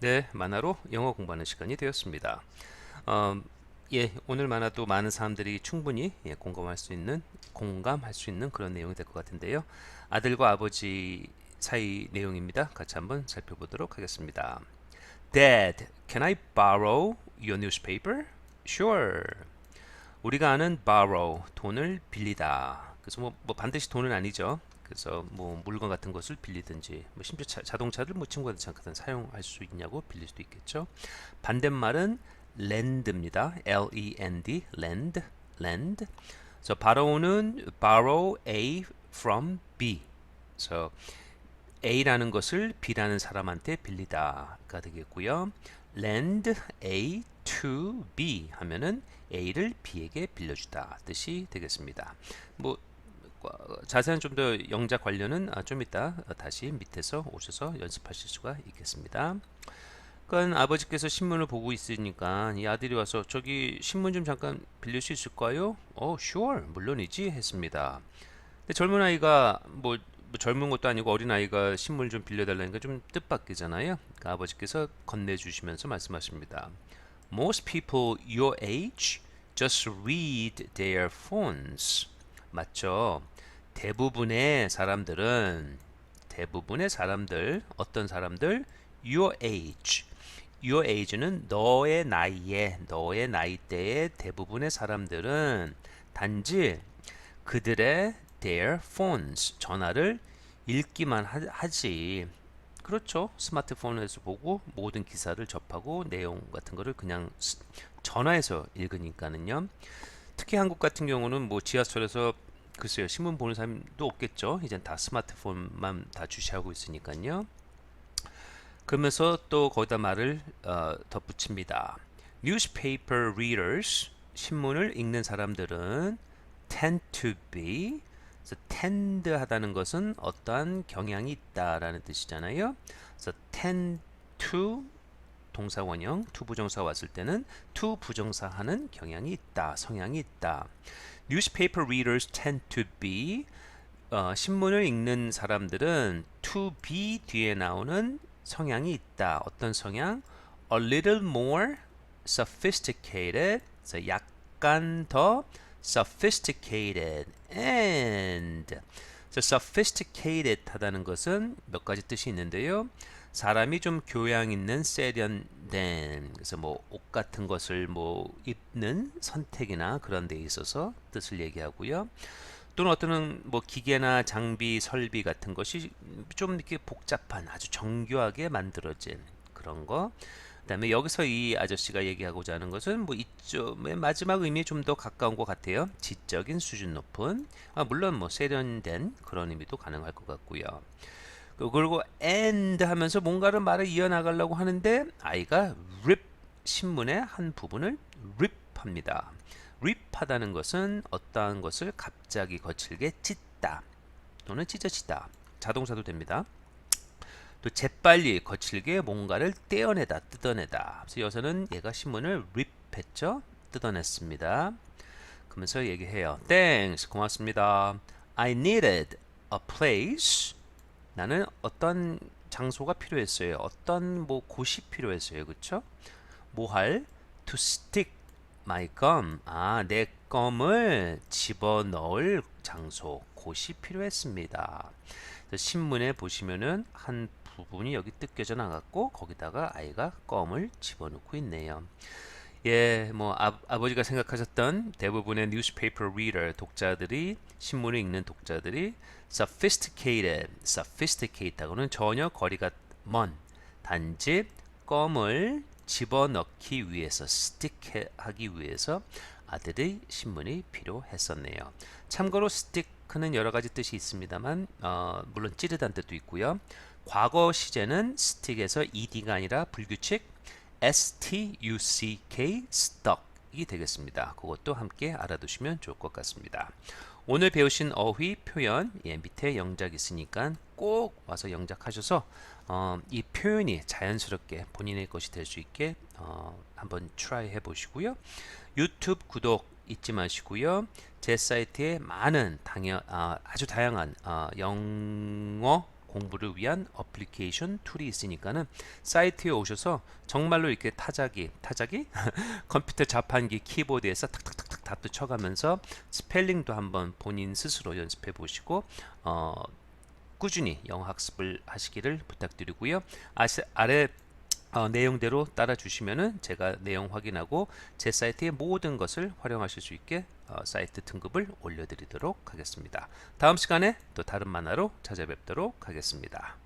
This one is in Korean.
네, 만화로 영어 공부하는 시간이 되었습니다. 어, 예, 오늘 만화도 많은 사람들이 충분히 예, 공감할 수 있는 공감할 수 있는 그런 내용이 될 것 같은데요. 아들과 아버지 사이 내용입니다. 같이 한번 살펴보도록 하겠습니다. Dad, can I borrow your newspaper? Sure. 우리가 아는 borrow 돈을 빌리다. 그래서 뭐, 뭐 반드시 돈은 아니죠. 그래서 뭐 물건 같은 것을 빌리든지 뭐 심지어 자, 자동차를 뭐 친구한테 잠깐 사용할 수 있냐고 빌릴 수도 있겠죠. 반대말은 lend입니다. L-E-N-D, lend, lend. 그래서 borrow는 borrow A from B. 그래서 A라는 것을 B라는 사람한테 빌리다가 되겠고요. lend A to B 하면은 A를 B에게 빌려주다 뜻이 되겠습니다. 뭐 자세한 좀 더 영작 관련은 아, 좀 이따 다시 밑에서 오셔서 연습하실 수가 있겠습니다. 그러니까 아버지께서 신문을 보고 있으니까 이 아들이 와서 저기 신문 좀 잠깐 빌릴 수 있을까요? 어, sure, 물론이지 했습니다. 근데 젊은 아이가 뭐, 뭐 젊은 것도 아니고 어린 아이가 신문을 좀 빌려달라니까 좀 뜻밖이잖아요. 그러니까 아버지께서 건네주시면서 말씀하십니다. Most people your age just read their phones. 맞죠? 대부분의 사람들은 대부분의 사람들 어떤 사람들? Your age. Your age는 너의 나이에 너의 나이대의 대부분의 사람들은 단지 그들의 their phones 전화를 읽기만 하, 지. 그렇죠? 스마트폰에서 보고 모든 기사를 접하고 내용 같은 거를 그냥 전화에서 읽으니까는요 특히 한국 같은 경우는 뭐 지하철에서 글쎄요 신문 보는 사람도 없겠죠. 이젠 다 스마트폰만 다 주시하고 있으니까요. 그러면서 또 거기다 말을 어, 덧붙입니다. Newspaper readers 신문을 읽는 사람들은 tend to be 그래서 tend 하다는 것은 어떠한 경향이 있다라는 뜻이잖아요. 그래서 tend to 동사 원형 to 부정사 왔을 때는 to 부정사 하는 경향이 있다 성향이 있다 newspaper readers tend to be 어, 신문을 읽는 사람들은 to be 뒤에 나오는 성향이 있다. 어떤 성향? a little more sophisticated. 약간 더 sophisticated and so sophisticated 하다는 것은 몇 가지 뜻이 있는데요. 사람이 좀 교양 있는 세련된 그래서 뭐 옷 같은 것을 뭐 입는 선택이나 그런 데 있어서 뜻을 얘기하고요. 또는 어떤 뭐 기계나 장비 설비 같은 것이 좀 이렇게 복잡한 아주 정교하게 만들어진 그런 거. 그다음에 여기서 이 아저씨가 얘기하고자 하는 것은 뭐 이점의 마지막 의미에 좀 더 가까운 것 같아요. 지적인 수준 높은 아, 물론 뭐 세련된 그런 의미도 가능할 것 같고요. 그, 그리고 and 하면서 뭔가를 말을 이어나가려고 하는데 아이가 rip 신문의 한 부분을 rip 합니다. rip 하다는 것은 어떠한 것을 갑자기 거칠게 찢다 또는 찢어지다 자동사도 됩니다. 또 재빨리 거칠게 뭔가를 떼어내다 뜯어내다 그래서 여기서는 얘가 신문을 rip 했죠 뜯어냈습니다. 그러면서 얘기해요. Thanks 고맙습니다. I needed a place 나는 어떤 장소가 필요했어요. 어떤 뭐 곳이 필요했어요. 그렇죠? 뭐할 to stick my gum. 아, 내 껌을 집어넣을 장소, 곳이 필요했습니다. 신문에 보시면은 한 부분이 여기 뜯겨져 나갔고 거기다가 아이가 껌을 집어넣고 있네요. 예, 뭐 아, 아버지가 생각하셨던 대부분의 newspaper reader 독자들이 신문을 읽는 독자들이 sophisticated, sophisticated하고는 전혀 거리가 먼 단지 껌을 집어넣기 위해서 스틱하기 위해서 아들의 신문이 필요했었네요. 참고로 스틱은 여러 가지 뜻이 있습니다만 어, 물론 찌르다는 뜻도 있고요. 과거 시제는 스틱에서 ed가 아니라 불규칙 stuck, stuck이 되겠습니다. 그것도 함께 알아두시면 좋을 것 같습니다. 오늘 배우신 어휘 표현 예, 밑에 영작 있으니까 꼭 와서 영작하셔서 어, 이 표현이 자연스럽게 본인의 것이 될 수 있게 어, 한번 트라이 해보시고요. 유튜브 구독 잊지 마시고요. 제 사이트에 많은 당연, 아, 아주 다양한 어, 영어 공부를 위한 어플리케이션 툴이 있으니까는 사이트에 오셔서 정말로 이렇게 타자기, 타자기? 컴퓨터 자판기 키보드에서 탁탁탁탁 답도 쳐가면서 스펠링도 한번 본인 스스로 연습해 보시고 어, 꾸준히 영어 학습을 하시기를 부탁드리고요. 아시, 아래 어, 내용대로 따라 주시면은 제가 내용 확인하고 제 사이트의 모든 것을 활용하실 수 있게 어, 사이트 등급을 올려드리도록 하겠습니다. 다음 시간에 또 다른 만화로 찾아뵙도록 하겠습니다.